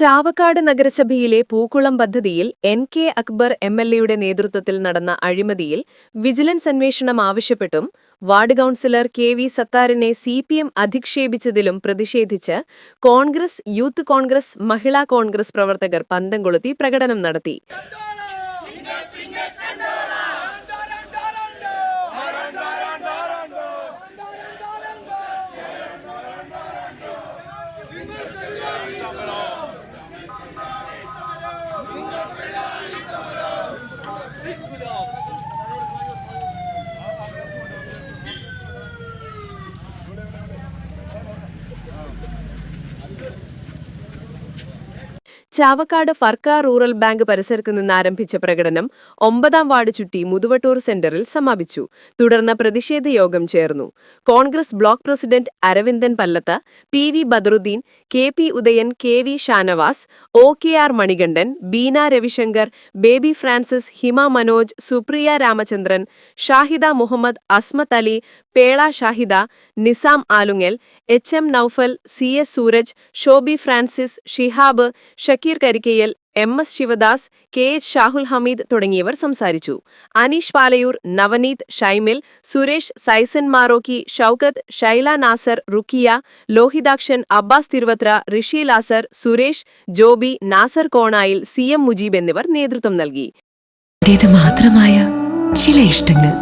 Chavakkad നഗരസഭയിലെ പൂക്കുളം പദ്ധതിയിൽ N K Akbar M L എയുടെ നേതൃത്വത്തിൽ നടന്ന അഴിമതിയിൽ വിജിലൻസ് അന്വേഷണം ആവശ്യപ്പെട്ടും വാർഡ് കൌൺസിലർ കെ വി സത്താറിനെ സി പി എം അധിക്ഷേപിച്ചതിലും പ്രതിഷേധിച്ച് Congress youth Congress Mahila Congress പ്രവർത്തകർ പന്തം കൊളുത്തി പ്രകടനം നടത്തി. ചാവക്കാട് ഫർക്ക റൂറൽ ബാങ്ക് പരിസരത്ത് നിന്ന് ആരംഭിച്ച പ്രകടനം ഒമ്പതാം വാർഡ് ചുറ്റി മുതുവട്ടൂർ സെന്ററിൽ സമാപിച്ചു. തുടർന്ന് പ്രതിഷേധ യോഗം ചേർന്നു. Congress block president Aravindan Pallath P V Badaruddin K P Udayan K V Shanavas O K R Manikandan Beena Ravishankar Baby Francis Hima Manoj Supriya Ramachandran Shahida Muhammad Asmath Ali Pela Shahida Nizam Alungal H M Noufal C S Sooraj Shobi Francis Shihab Shakeer Karikkayyal M S Sivadas K H Shahul Hameed തുടങ്ങിയവർ സംസാരിച്ചു. Aneesh Palayoor Navaneeth Shaimil Suresh Saisan Marokki Shoukath Shaila Nasar Rukkiya Lohithakshan Abbas Thiruvathra Rishi Lazar Suresh Joby Nasar Konayil C M Mujeeb എന്നിവർ നേതൃത്വം നൽകി. മാത്രമായ ചില ഇഷ്ടങ്ങൾ.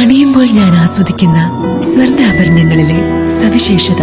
അണിയുമ്പോൾ ഞാൻ ആസ്വദിക്കുന്ന സ്വർണാഭരണങ്ങളിലെ സവിശേഷത.